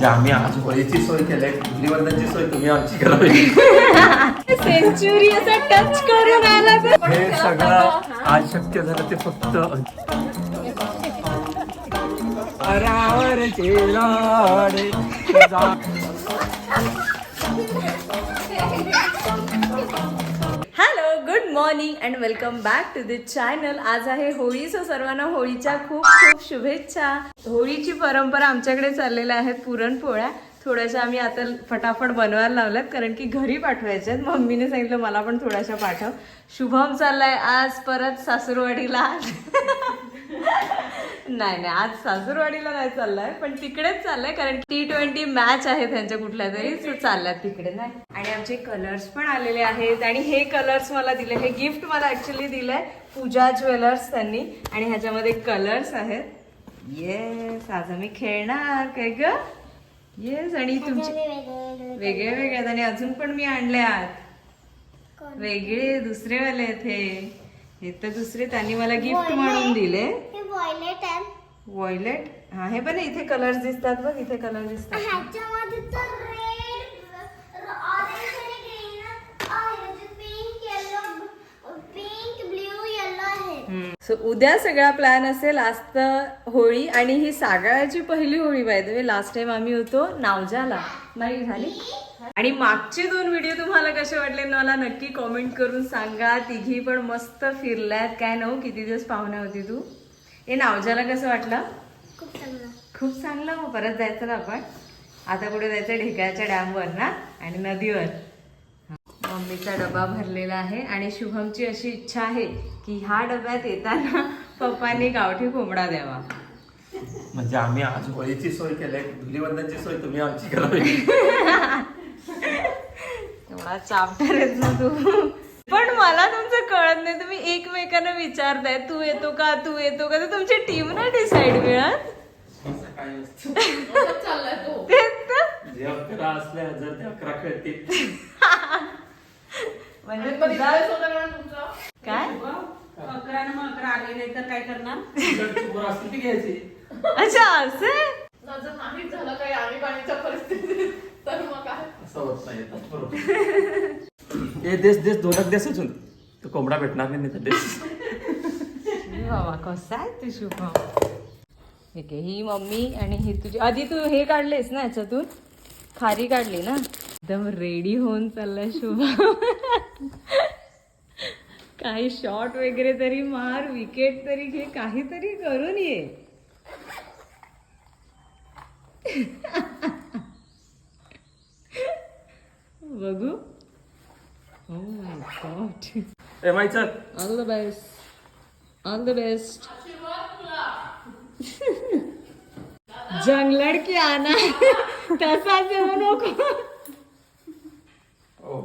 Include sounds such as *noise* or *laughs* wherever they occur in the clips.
म्हणजे आम्ही आज होळीची सोय केली धुलीवंदनची सोय तुम्ही आमची करावी. सेंचुरी असा टच करून आला तर हे सगळं आज शक्य झालं ते फक्त अरावरचे *laughs* good morning and welcome back to this channel. आज आहे होळी सो सर्वांना होळीच्या खूप खूप शुभेच्छा. होळीची परंपरा आमच्याकडे चाललेल्या आहेत पुरणपोळ्या. थोड्याशा आम्ही आता फटाफट बनवायला लावल्यात कारण की घरी पाठवायच्या आहेत. मम्मीने सांगितलं मला पण थोड्याशा पाठव. शुभम चाललाय आज परत सासूरवाडीला. नाही नाही आज सासूरवाडीला नाही चाललाय पण तिकडेच चाललाय कारण टी ट्वेंटी मॅच आहे त्यांच्या कुठल्या तरी सो चालल्यात तिकडे नाही. आणि आमचे कलर्स पण आलेले आहेत आणि हे कलर्स मला दिले हे गिफ्ट मला ऍक्च्युली दिलंय पूजा ज्वेलर्स त्यांनी आणि ह्याच्यामध्ये कलर्स आहेत. येस आज आम्ही खेळणार काय ग? येस आणि तुमचे वेगळे वेगळे आहेत आणि अजून पण मी आणले आहात वेगळे दुसरेवाले आहेत हे. हे तर दुसरे त्यांनी मला गिफ्ट म्हणून दिले. हे वॉयलेट आहे. वॉयलेट हा हे पण इथे कलर्स दिसतात बघ इथे कलर दिसतात. ह्याच्यामध्ये तर रेड ऑरेंज आणि ग्रीन आहे pink yellow pink blue yellow आहे सो उद्या सगळा प्लॅन असेल आज तर होळी आणि ही सागाळ्याची पहिली होळी पाहिजे लास्ट टाइम आम्ही होतो नावजाला. नाही झाली. आणि मागचे दोन व्हिडिओ तुम्हाला कसे वाटले मला नक्की कॉमेंट करून सांगा. तिघी पण मस्त फिरल्यात. काय नऊ किती दिवस पाहुण्या होती तू? हे नावजाला कसं वाटलं? खूप चांगला. खूप चांगलं. मग परत जायचं ना आपण? आता कुठे जायचं ढेकळ्याच्या डॅमवर ना? आणि नदीवर. मम्मीचा डबा भरलेला आहे आणि शुभमची अशी इच्छा आहे की ह्या डब्यात येताना पप्पांनी गावठी कोंबडा द्यावा. म्हणजे आम्ही आज होळीची सोय केली धुलीवंदनची सोय तुम्ही आमची करावी. *laughs* तेवढा चापटर आहेत ना तू. पण मला तुमचं कळत नाही. तुम्ही एकमेकांना विचारताय तू येतो का? तू येतो का? तर तुमची टीम ना डिसाईड मिळत. तेच तर. जे अकरा असल्या जर ते अकरा खेळतील. *laughs* म्हणजे तुझा काय? अकरा न मग अकरा आले नाही तर काय करणार? ती घ्यायची. अच्छा असे जर झालं काही आणीबाणीच्या परिस्थितीत तर मग काय? असं होत नाही बरोबर. *laughs* ए देश देश दोनक देश अजून. तो कोंबडा भेटणार नाही तर बाबा कसा आहे तू शुभम ठीक आहे ही मम्मी आणि ही तुझी. आधी तू हे काढलेस ना याच्यातून? खारी काढली ना? एकदम रेडी होऊन चाललाय शुभम काही शॉट वगैरे तरी मार विकेट तरी घे काहीतरी करून ये. बघू. Oh ओ माय गॉड ए माई चल all the best all the best जंगलड की आना तसाच येऊ नको हो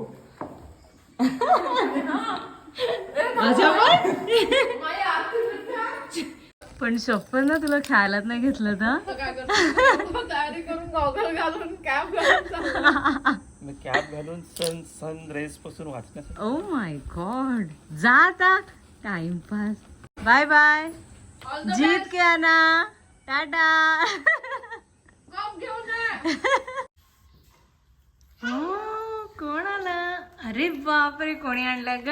पण पण शप्पर ना तुला खेळायलाच नाही घेतलं तर? कॅप घालून सन सन ड्रेस पासून वाचण्यासाठी. ओ माय गॉड जा आता. टाइमपास बाय बाय जीत के आना. टाटा. *laughs* हो कोण आला? अरे बापरे कोणी आणला ग?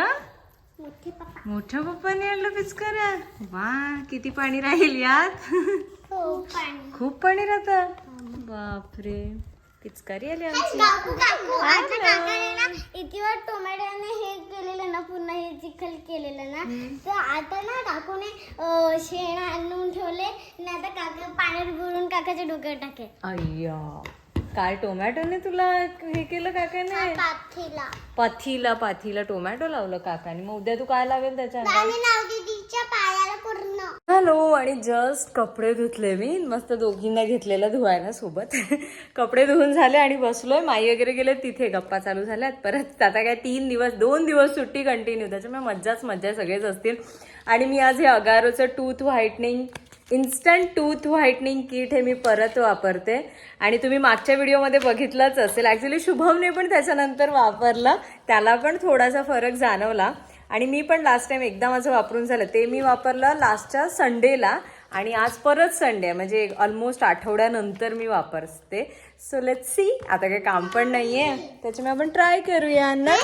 मोठी पप्पा. मोठ्या पप्पाने आणलं पिचकाऱ्या. वा किती पाणी राहील यात. खूप पाणी. खूप पाणी राहत. बापरे. पिचकारी आली आमची काकू काकू आमच्या काकाने ना इतकीवर टोमॅटोने हे केलेलं ना पूर्ण हे चिखल केलेलं ना. तर आता ना काकूने अं, शेण आणून ठेवले. आणि आता काका पाण्यात बुडून काकाच्या डोक्यावर टाकेल. अय्या. काल टोमॅटोने तुला हे केलं काकाने? पाथीला. पाथीला पाथीला टोमॅटो लावलं काकाने. मग उद्या तू काय लावेल त्याच्या आणि नावदीदीच्या पायाला पूर्ण हॅलो आणि जस्ट कपडे धुतले मी. मस्त दोघींना घेतलेलं धुवायला सोबत. *laughs* कपडे धुवून झाले आणि बसलोय. माई वगैरे गेले तिथे गप्पा चालू झाल्यात. परत आता काय तीन दिवस दोन दिवस सुट्टी कंटिन्यू त्याच्यामुळे मज्जाच मज्जा सगळेच असतील. आणि मी आज हे अगारोचं tooth whitening instant tooth whitening kit हे मी परत वापरते. आणि तुम्ही मागच्या व्हिडिओमध्ये बघितलंच असेल. ॲक्च्युली शुभमने पण त्याच्यानंतर वापरलं. त्याला पण थोडासा फरक जाणवला. आणि मी पण लास्ट टाइम एकदा माझं वापरून झालं. ते मी वापरलं लास्टच्या संडेला आणि आज परत संडे आहे. म्हणजे ऑलमोस्ट आठवड्यानंतर मी वापरते. सो लेट सी आता काही काम पण नाहीये. त्याच्यामुळे आपण ट्राय करूया ना?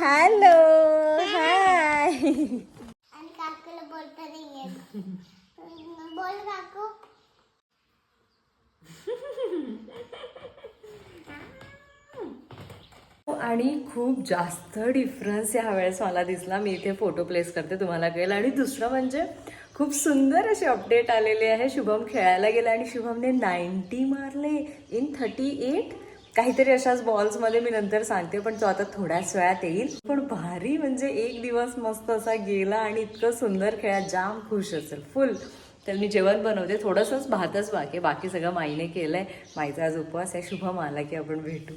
हॅलो हाय नाही बोल *laughs* काकू आणि खूप जास्त डिफरन्स ह्यावेळेस मला दिसला. मी इथे फोटो प्लेस करते तुम्हाला कळेल. आणि दुसरं म्हणजे खूप सुंदर अशी अपडेट आलेले आहे. शुभम खेळायला गेला आणि शुभमने नाईन्टी मारले इन थर्टी एट काहीतरी अशाच बॉल्समध्ये मी नंतर सांगते पण तो आता थोड्याच वेळात येईल. पण भारी म्हणजे एक दिवस मस्त असा गेला आणि इतकं सुंदर खेळा जाम खुश असेल. फुल तर मी जेवण बनवते. थोडंसंच भातच बाकी बाकी सगळं माईने केलंय. माईचा आज उपवास आहे. शुभम आला की आपण भेटू.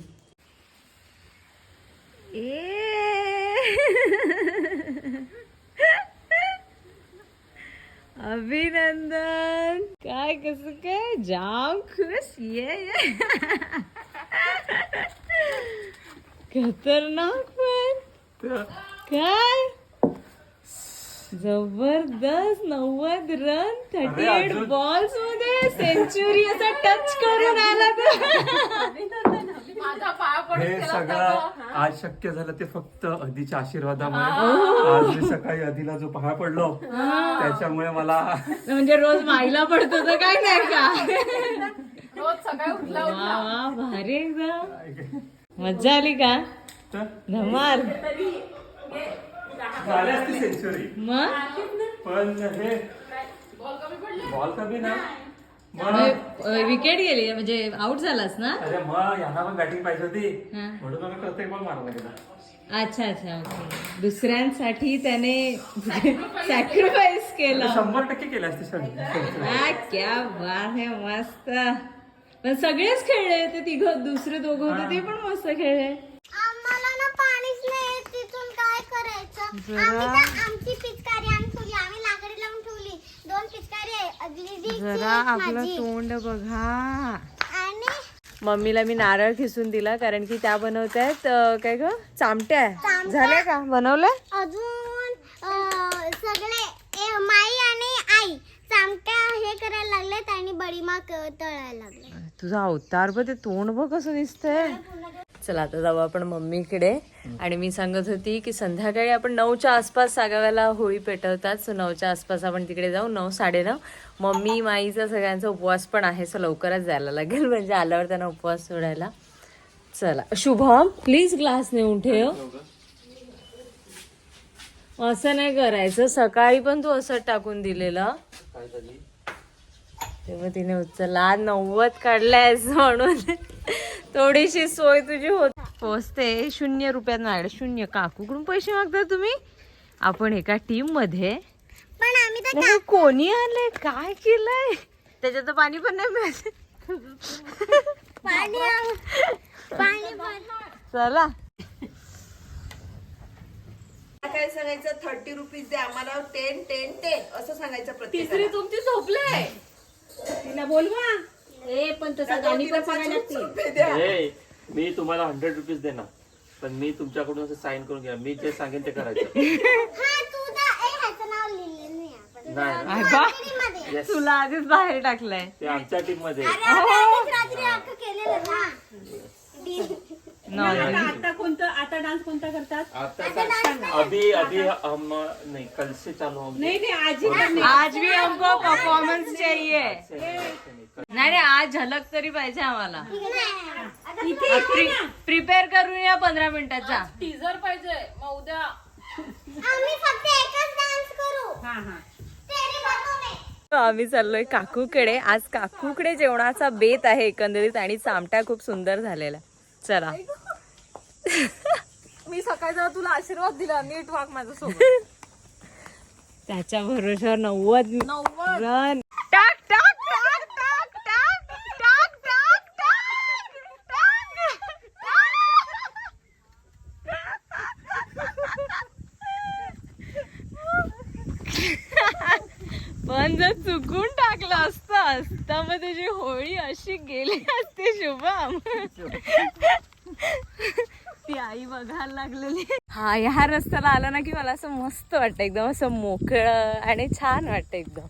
अभिनंदन. काय कसं काय? जाम खुश? ये ये. खतरनाक पण. काय? जबरदस्त नव्वद रन थर्टी एट बॉल्समध्ये सेंचुरी असा टच करून आला तो. माझा पाया पडून हे सगळं आज शक्य झालं ते फक्त अधिच्या आशीर्वादामुळे. आज मी सकाळी अधिला जो पाया पडलो त्याच्यामुळे मला म्हणजे रोज माईला पडतो तर काय नाही का? रोज सकाळी उठला वा वा भारी एकदम मज्जा आली का? तर? धमाल. झाली असती सेंचुरी मग? पण हे बॉल कमी ना विकेट गेली म्हणजे आउट झालास ना? अरे मग यांना पण बॅटिंग पाहिजे होती. हा. म्हणून आम्ही प्रत्येक बॉल मारला गेला अच्छा अच्छा ओके दुसऱ्यांसाठी त्याने सॅक्रिफाईस केलं. शंभर टक्के केले असते आ, क्या बात है मस्त. पण सगळेच खेळले ते तिघ दुसरे दोघं होते ते पण मस्त खेळले. आम्हाला ना पाणीच नाही येत, तिथून काय करायचं? आम्ही तर आमची पिचकारी आणून ठेवली आम्ही लाकडी लावून ठेवली दोन पिचकारी आहे अगली जरा आपलं तोंड बघा. आणि मम्मीला मी नारळ खिसून दिला कारण की त्या बनवत आहेत काय ग? चामट्या. झाल्या का? बनवल्या? अजून सगळे माई आणि आई चामट्या हे करायला लागलेत. तळायला लागले. तुझा अवतार बघ ते तोंड बघ कसं दिसतंय. चला आता जाऊ आपण मम्मीकडे. आणि मी सांगत होती की संध्याकाळी आपण नऊच्या आसपास सागाव्याला होळी पेटवतात. सो नऊच्या आसपास आपण तिकडे जाऊ. नऊ साडेनऊ मम्मी माईचा सगळ्यांचा उपवास पण आहे सो लवकरच जायला लागेल. म्हणजे आल्यावर त्यांना उपवास सोडायला. चला शुभम प्लीज ग्लास नेऊन ठेव. असं नाही करायचं. सकाळी पण तू असं टाकून दिलेलं. तेव्हा तिने उचलला आज नव्वद काढलायस म्हणून. थोडीशी सोय तुझी होत. पोचते शून्य रुपयात माझ्याकडे शून्य काकूकडून पैसे मागता तुम्ही? आपण एका टीममध्ये पण आम्ही तर हे कोणी आलंय? काय केलंय? त्याच्यात पाणी पण नाही मिळत. चला. काय सांगायचं? थर्टी रुपीज दे आम्हाला टेन टेन टेन असं सांगायचं प्रत्येक तिसरी तुमची झोपले तिला बोलवा. ए पण तसं गाणी पण सांगायला ए, मी तुम्हाला हंड्रेड रुपीज देणार. पण मी तुमच्याकडून असं साईन करून घ्या. मी जे सांगेन ते करायचं. हा तुझा ए ह्याचं नाव लिहिलेलं नाही आपण. नाही रात्रीमध्ये. Yes. तुला आधीच बाहेर टाकलंय. ते आमच्या टीममध्ये. अरे आम्ही आधीच रात्री अख्खं केलेलं ना आता कोणतं आता डान्स कोणता करतात? आता काय? अभी अभी हम नहीं कल से चालू नाही नाही आजी आज भी हमको परफॉर्मन्स चाहिए. नाही नाही आज झलक तरी पाहिजे आम्हाला. प्रिपेअर करून या पंधरा मिनिटाचा टीजर पाहिजे मग उद्या. आम्ही फक्त एकच डान्स करू. हा हा. तेरे बातों में. आम्ही चाललोय काकूकडे. आज काकूकडे जेवणाचा बेत आहे एकंदरीत आणि चामटा खूप सुंदर झालेला चला. मी सकाळी जेव्हा तुला आशीर्वाद दिला नीट वाग माझ्यासोबत. त्याच्या भरोश्यावर नव्वद नव्वद. रन टाक टाक टाक टाक टाक टाक टाक टाक पण जर चुकून टाकलं असतं असता मग तुझी होळी अशी गेली असती शुभम. आई बघायला लागलेली हा ह्या रस्त्याला आला ना की मला असं मस्त वाटतं एकदम असं मोकळं आणि छान वाटतं एकदम.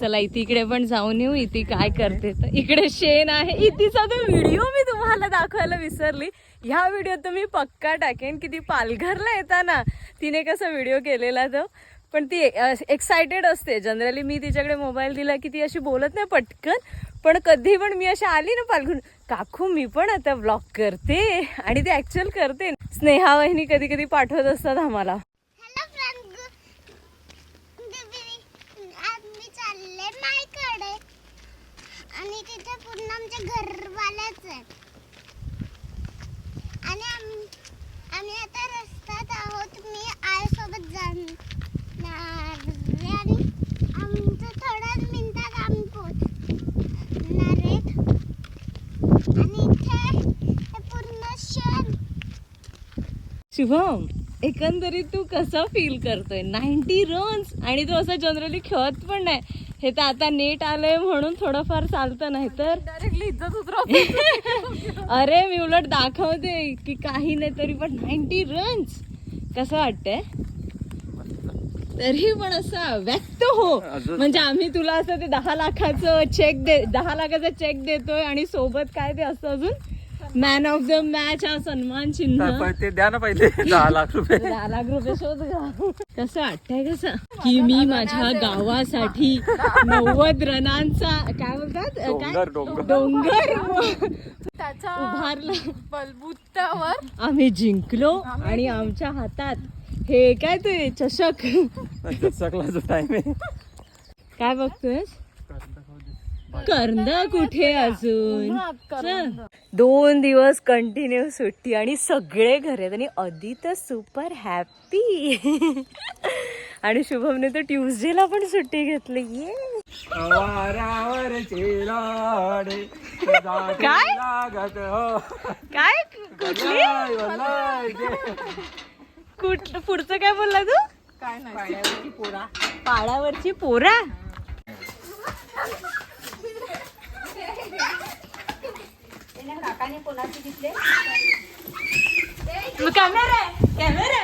चला इथे इकडे पण जाऊन येऊ इथे काय करते तर. इकडे शेण आहे. इथेचा तो व्हिडिओ मी तुम्हाला दाखवायला विसरली. ह्या व्हिडिओत तर मी पक्का टाकेन की ती पालघरला येताना तिने कसा व्हिडिओ केलेला तो. पण ती एक्सायटेड असते. जनरली मी तिच्याकडे मोबाईल दिला की ती अशी बोलत नाही पटकन. पण कधी पण मी अशी आली ना पालघर काकू मी पण आता ब्लॉग करते आणि ते ऍक्च्युअल करते. स्नेहा वहिनी कधी कधी पाठवत असतात आम्हाला. आणि तिथे पूर्ण आमच्या घरवाल्याच आहेत. आणि आम- आम्ही आता रस्त्यात आहोत. मी आईसोबत जाणार आणि आमचं थोड्याच मिनिटात आम्ही पोहोचणार आहेत आणि इथे हे पूर्ण शहर शुभम एकंदरीत तू कसा फील करतोय? नाईन्टी रन्स आणि तू असं जनरली खेळत पण नाही. हे तर आता नेट आलंय म्हणून थोडंफार चालतं नाही तर? डायरेक्टली इज्जत उतरव अरे मी उलट दाखवते की काही नाही तरी पण नाईन्टी रन्स कसं वाटतंय? तरी पण असं व्यक्त हो. म्हणजे आम्ही तुला असं ते दहा लाखाचं चेक दे दहा लाखाचा चेक देतोय आणि सोबत काय ते असतं अजून मॅन ऑफ द मॅच हा सन्मान चिन्ह. पण ते द्या ना पहिले दहा लाख रुपये. दहा लाख रुपये शोध घ्या. कसं वाटतंय कसं? की मी माझ्या गावासाठी नव्वद रनांचा काय बोलतात? काय? डोंगर त्याच्या उभारला. बलबुत्त्यावर आम्ही जिंकलो आणि आमच्या हातात हे काय ते चषक? दशकला जो टाइम आहे. काय बघतोय करंद कुठे अजून. दोन दिवस कंटिन्यू सुट्टी आणि सगळे घर आहेत आणि अदी तर सुपर हॅपी आणि शुभमने तर ट्युजडेला पण सुट्टी घेतली. ये. *laughs* काय? लागत हो. काय? कुठली? वल्लाय, वल्लाय, दे. कुठ पुढचं काय बोलला तू? काय नाही. पाडावरची पोरा. कॅमेरा कॅमेरा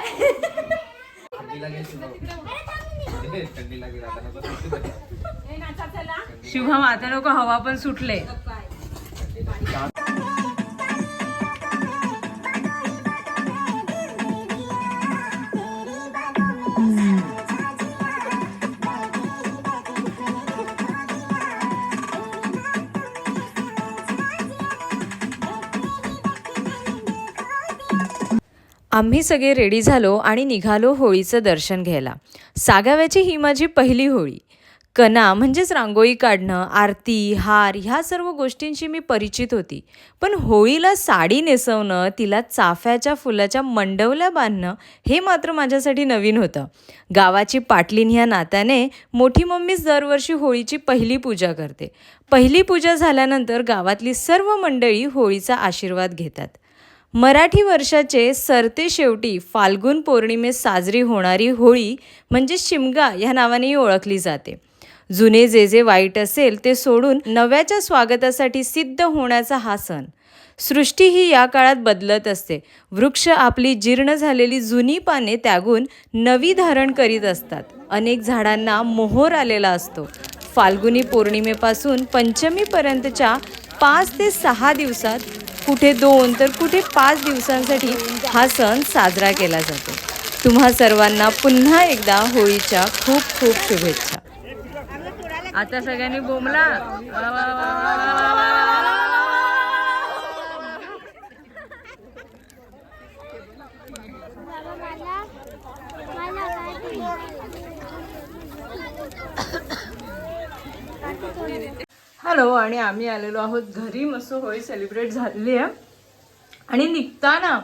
शुभम आता नको हवा पण सुटले. आम्ही सगळे रेडी झालो आणि निघालो होळीचं दर्शन घ्यायला. सागाव्याची ही माझी पहिली होळी. कना म्हणजेच रांगोळी काढणं आरती हार ह्या सर्व गोष्टींशी मी परिचित होती. पण होळीला साडी नेसवणं तिला चाफ्याच्या फुलाच्या मंडवल्या बांधणं हे मात्र माझ्यासाठी नवीन होतं. गावाची पाटलीन ह्या नात्याने मोठी मम्मीच दरवर्षी होळीची पहिली पूजा करते. पहिली पूजा झाल्यानंतर गावातली सर्व मंडळी होळीचा आशीर्वाद घेतात. मराठी वर्षाचे सरते शेवटी फाल्गुन पौर्णिमेत साजरी होणारी होळी म्हणजे शिमगा ह्या नावानेही ओळखली जाते. जुने जे जे वाईट असेल ते सोडून नव्याच्या स्वागतासाठी सिद्ध होण्याचा हा सण. सृष्टी ही या काळात बदलत असते. वृक्ष आपली जीर्ण झालेली जुनी पाने त्यागून नवी धारण करीत असतात. अनेक झाडांना मोहोर आलेला असतो. फाल्गुनी पौर्णिमेपासून पंचमीपर्यंतच्या पाच ते सहा दिवसात कुठे दोन तर कुठे पाच दिवसांसाठी हा सण साजरा केला जातो तुम्हा सर्वांना पुन्हा एकदा होळीच्या खूप खूप शुभेच्छा आता सगळ्यांनी बोमला मला मला हॅलो आणि आम्ही आलेलो आहोत घरी. मस्त होळी सेलिब्रेट झालेली आहे. आणि निघताना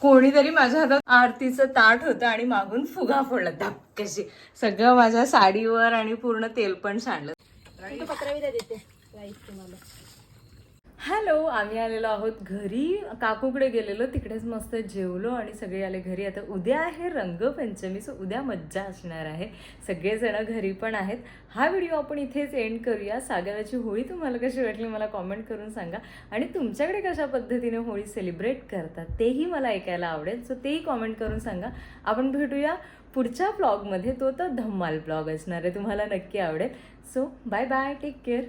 कोणीतरी माझ्या हातात आरतीचं ताट होतं आणि मागून फुगा फोडला धक्क्याशी सगळं माझ्या साडीवर आणि पूर्ण तेल पण सांडलं. हॅलो आम्ही आलेलो आहोत घरी. काकूकडे गेलेलो तिकडेच मस्त जेवलो आणि सगळे आले घरी. आता उद्या आहे रंगपंचमी सो उद्या मज्जा असणार आहे. सगळेजण घरी पण आहेत. हा व्हिडिओ आपण इथेच एंड करूया. सागराची होळी तुम्हाला कशी वाटली मला कॉमेंट करून सांगा. आणि तुमच्याकडे कशा पद्धतीने होळी सेलिब्रेट करतात तेही मला ऐकायला आवडेल. सो तेही कॉमेंट करून सांगा. आपण भेटूया पुढच्या ब्लॉगमध्ये तो तर धम्माल ब्लॉग असणार आहे तुम्हाला नक्की आवडेल. So bye bye take care